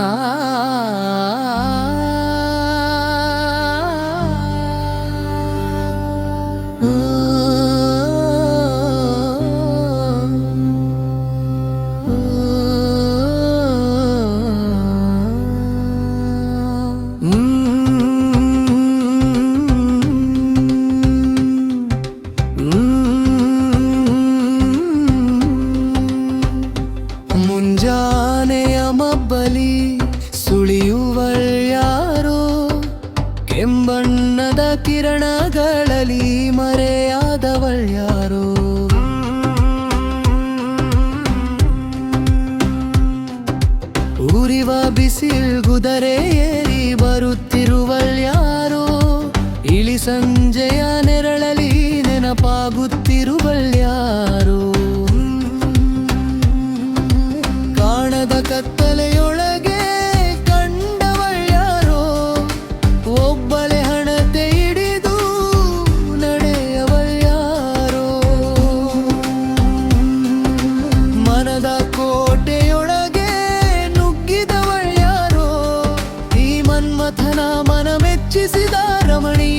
啊。ಕಿರಣಗಳಲ್ಲಿ ಮರೆಯಾದವಳ್ಯಾರು ಉರಿವ ಬಿಸಿಲ್ಗುದರೆ ಏರಿ ಬರುತ್ತಿರುವಳ್ಯಾರು ಇಳಿ ಸಂಜೆಯ ನೆರಳಲಿ ನೆನಪಾಗುತ್ತಿರುವಳ್ಯಾರೋ ప్రార్థన మనమెచ్చి సిదారమణి